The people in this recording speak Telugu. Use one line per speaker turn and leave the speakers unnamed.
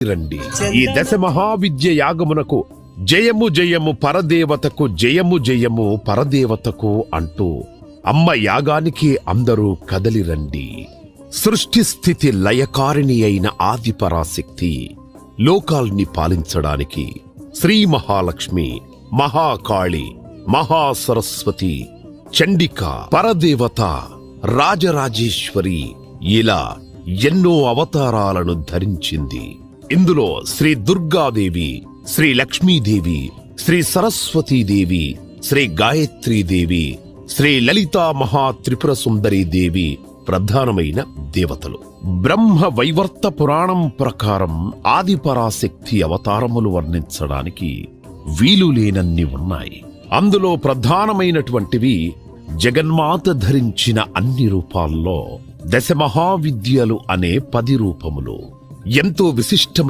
రండి. ఈ దశ మహావిద్య యాగమునకు జయము జయము పరదేవతకు జయము జయము పరదేవతకు అంటూ అమ్మ యాగానికి అందరూ కదలిరండి సృష్టి స్థితి లయకారిణి అయిన ఆదిపరాశక్తి లోకాల్ని పాలించడానికి శ్రీ మహాలక్ష్మి మహాకాళి మహాసరస్వతి చండిక పరదేవత రాజరాజేశ్వరి ఇలా ఎన్నో అవతారాలను ధరించింది. ఇందులో శ్రీ దుర్గాదేవి శ్రీ లక్ష్మీదేవి శ్రీ సరస్వతీదేవి శ్రీ గాయత్రీదేవి శ్రీ లలితా మహా త్రిపుర సుందరీ దేవి ప్రధానమైన దేవతలు. బ్రహ్మ వైవర్త పురాణం ప్రకారం ఆదిపరాశక్తి అవతారములు వర్ణించడానికి వీలు లేనన్ని ఉన్నాయి. అందులో ప్రధానమైనటువంటివి జగన్మాత ధరించిన అన్ని రూపాల్లో దశమహావిద్యలు అనే పది రూపములు. ఎంతో విశిష్టమైన